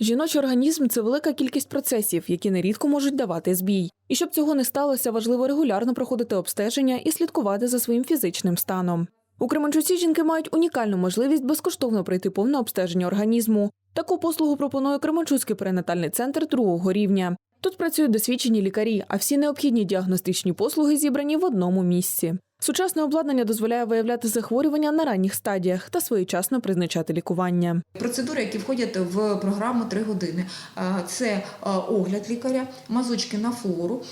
Жіночий організм це велика кількість процесів, які нерідко можуть давати збій. І щоб цього не сталося, важливо регулярно проходити обстеження і слідкувати за своїм фізичним станом. У Кременчуці жінки мають унікальну можливість безкоштовно пройти повне обстеження організму. Таку послугу пропонує Кременчуцький перинатальний центр другого рівня. Тут працюють досвідчені лікарі, а всі необхідні діагностичні послуги зібрані в одному місці. Сучасне обладнання дозволяє виявляти захворювання на ранніх стадіях та своєчасно призначати лікування. Процедури, які входять в програму 3 години, це огляд лікаря, мазочки на флору,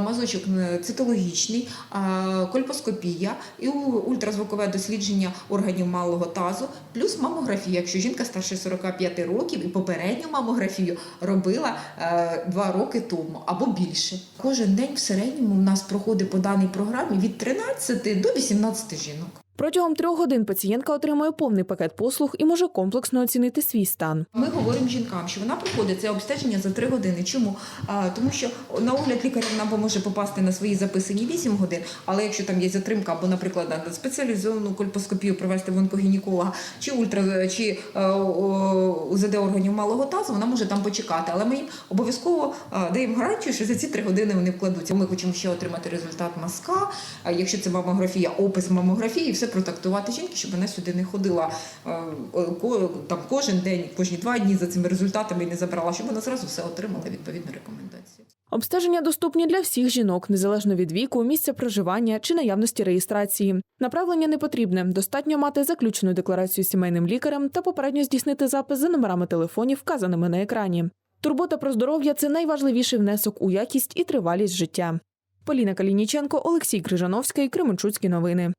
мазочок цитологічний, кольпоскопія і ультразвукове дослідження органів малого тазу, плюс мамографія, якщо жінка старше 45 років і попередню мамографію робила е, 2 роки тому або більше. Кожен день в середньому в нас проходить по даній програмі від 13 до 18 жінок. Протягом трьох годин пацієнтка отримує повний пакет послуг і може комплексно оцінити свій стан. Ми говоримо жінкам, що вона проходить це обстеження за 3 години. Чому? А, тому що на огляд лікаря вона поможе попасти на свої записані 8 годин, але якщо там є затримка, або, наприклад, на спеціалізовану кольпоскопію провести в онкогінеколога чи ультра чи е, УЗД органів малого тазу, вона може там почекати. Але ми їм обов'язково е, даємо гарантію, що за ці 3 години вони вкладуться. Ми хочемо ще отримати результат мазка. Якщо це мамографія, опис мамографії, і все протактувати жінки, щоб вона сюди не ходила е, там кожен день, кожні два дні за цими результатами і не забрала, щоб вона зразу все отримала відповідну рекомендацію. Обстеження доступні для всіх жінок, незалежно від віку, місця проживання чи наявності реєстрації. Направлення не потрібне. Достатньо мати заключену декларацію сімейним лікарем та попередньо здійснити запис за номерами телефонів, вказаними на екрані. Турбота про здоров'я це найважливіший внесок у якість і тривалість життя. Поліна Калініченко, Олексій Крижановський, Кременчуцькі новини.